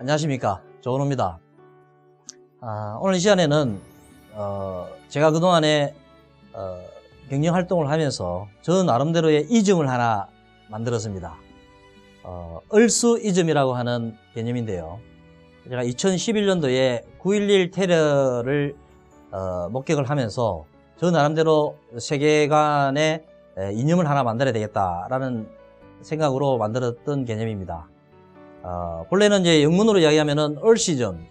안녕하십니까 조은호입니다. 아, 오늘 이 시간에는 어, 제가 그동안에 어, 경영 활동을 하면서 저 나름대로의 이점을 하나 만들었습니다. 어, 얼수 이즘이라고 하는 개념인데요. 제가 2011년도에 9.11 테러를 어, 목격을 하면서 저 나름대로 세계관의 에, 이념을 하나 만들어야 되겠다라는 생각으로 만들었던 개념입니다. 어, 본래는 이제 영문으로 이야기하면은 얼시즘,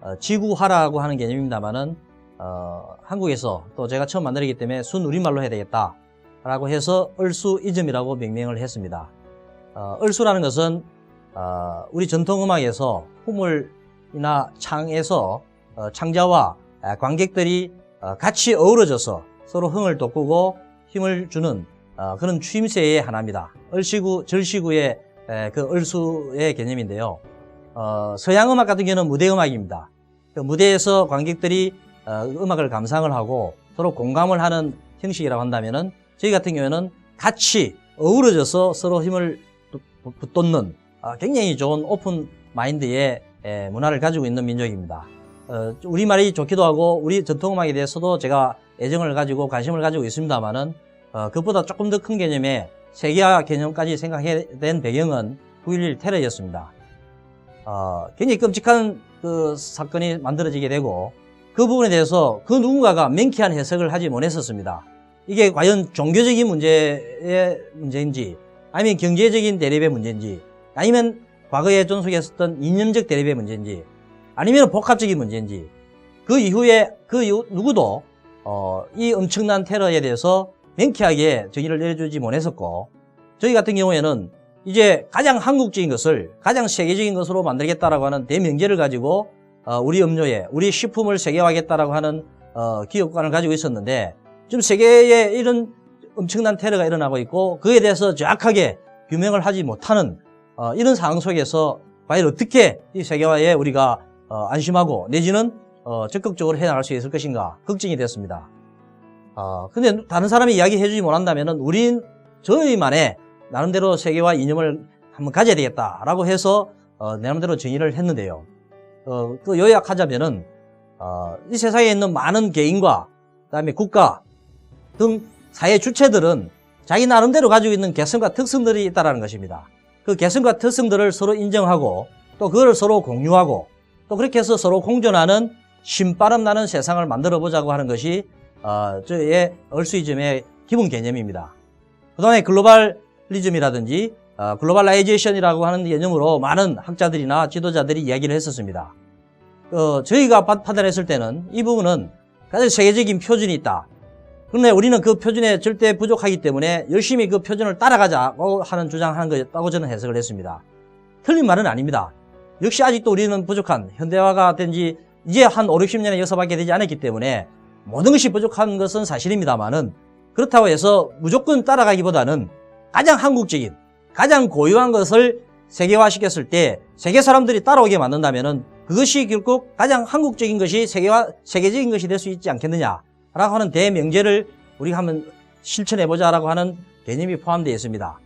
어, 지구화라고 하는 개념입니다만은 어, 한국에서 또 제가 처음 만들었기 때문에 순 우리말로 해야 되겠다라고 해서 얼수이즘이라고 명명을 했습니다. 어, 얼수라는 것은 어, 우리 전통 음악에서 후물이나 창에서 어, 창자와 아, 관객들이 어, 같이 어우러져서 서로 흥을 돋구고 힘을 주는 어, 그런 추임새의 하나입니다. 얼시구, 절시구의 에, 그 얼수의 개념인데요. 어, 서양 음악 같은 경우는 무대 음악입니다. 그 무대에서 관객들이 어, 음악을 감상을 하고 서로 공감을 하는 형식이라고 한다면은 저희 같은 경우에는 같이 어우러져서 서로 힘을 부- 붙돋는 어, 굉장히 좋은 오픈 마인드의 에, 문화를 가지고 있는 민족입니다. 어, 우리말이 좋기도 하고 우리 전통음악에 대해서도 제가 애정을 가지고 관심을 가지고 있습니다만은 어, 그것보다 조금 더 큰 개념의 세계화 개념까지 생각해야 된 배경은 9.11 테러였습니다. 어, 굉장히 끔찍한 그 사건이 만들어지게 되고 그 부분에 대해서 그 누군가가 명쾌한 해석을 하지 못했었습니다. 이게 과연 종교적인 문제의 문제인지 아니면 경제적인 대립의 문제인지 아니면 과거에 존속했었던 이념적 대립의 문제인지 아니면 복합적인 문제인지 그 이후에 그 누구도 어, 이 엄청난 테러에 대해서 명쾌하게 정의를 내려주지 못했었고 저희 같은 경우에는 이제 가장 한국적인 것을 가장 세계적인 것으로 만들겠다라고 하는 대명제를 가지고 어, 우리 음료에 우리 식품을 세계화하겠다라고 하는 어, 기업관을 가지고 있었는데 지금 세계에 이런 엄청난 테러가 일어나고 있고 그에 대해서 정확하게 규명을 하지 못하는 어, 이런 상황 속에서 과연 어떻게 이 세계화에 우리가 어, 안심하고 내지는 어, 적극적으로 해나갈 수 있을 것인가 걱정이 됐습니다. 어, 근데 다른 사람이 이야기해주지 못한다면은 우린 저희만의 나름대로 세계화 이념을 한번 가져야 되겠다라고 해서 어, 내 나름대로 정의를 했는데요. 어, 그 요약하자면은 어, 이 세상에 있는 많은 개인과 그다음에 국가 등 사회 주체들은 자기 나름대로 가지고 있는 개성과 특성들이 있다라는 것입니다. 그 개성과 특성들을 서로 인정하고 또 그걸 서로 공유하고 또 그렇게 해서 서로 공존하는 신바람 나는 세상을 만들어 보자고 하는 것이 어, 저의 얼수이즘의 기본 개념입니다. 그다음에 글로벌리즘이라든지 어, 글로벌라이제이션이라고 하는 개념으로 많은 학자들이나 지도자들이 이야기를 했었습니다. 어, 저희가 파- 판단했을 때는 이 부분은 가장 세계적인 표준이 있다. 그런데 우리는 그 표준에 절대 부족하기 때문에 열심히 그 표준을 따라가자고 하는 주장하는 거였다고 저는 해석을 했습니다. 틀린 말은 아닙니다. 역시 아직도 우리는 부족한 현대화가 된 지 이제 한 5, 60년의 역사밖에 되지 않았기 때문에 모든 것이 부족한 것은 사실입니다만은 그렇다고 해서 무조건 따라가기보다는 가장 한국적인 가장 고유한 것을 세계화시켰을 때 세계 사람들이 따라오게 만든다면은 그것이 결국 가장 한국적인 것이 세계화 세계적인 것이 될 수 있지 않겠느냐라고 하는 대명제를 우리가 한번 실천해 보자라고 하는 개념이 포함되어 있습니다.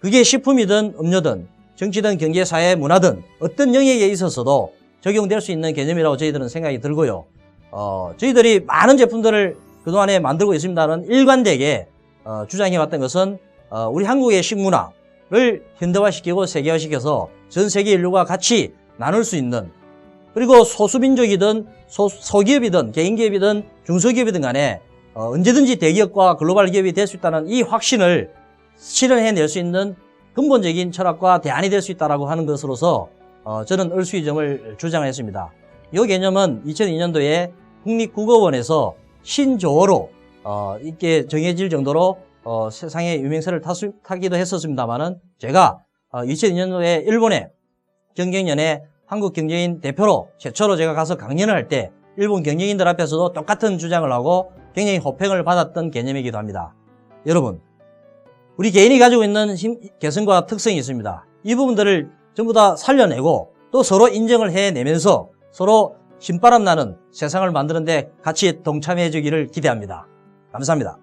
그게 식품이든 음료든 정치든 경제 사회 문화든 어떤 영역에 있어서도 적용될 수 있는 개념이라고 저희들은 생각이 들고요. 어, 저희들이 많은 제품들을 그동안에 만들고 있습니다는 일관되게 어, 주장해왔던 것은 어, 우리 한국의 식문화를 현대화시키고 세계화시켜서 전 세계 인류가 같이 나눌 수 있는 그리고 소수민족이든 소, 소기업이든 개인기업이든 중소기업이든 간에 어, 언제든지 대기업과 글로벌 기업이 될 수 있다는 이 확신을 실현해낼 수 있는 근본적인 철학과 대안이 될 수 있다고 하는 것으로서 어, 저는 얼수이점을 주장했습니다. 이 개념은 2002년도에 국립국어원에서 신조어로 어, 이렇게 정해질 정도로 어, 세상에 유명세를 타수, 타기도 했었습니다만은 제가 어, 2002년도에 일본의 경쟁연의 한국 경제인 대표로 최초로 제가 가서 강연을 할 때 일본 경영인들 앞에서도 똑같은 주장을 하고 굉장히 호평을 받았던 개념이기도 합니다. 여러분, 우리 개인이 가지고 있는 힘, 개성과 특성이 있습니다. 이 부분들을 전부 다 살려내고 또 서로 인정을 해내면서 서로 신바람 나는 세상을 만드는데 같이 동참해 주기를 기대합니다. 감사합니다.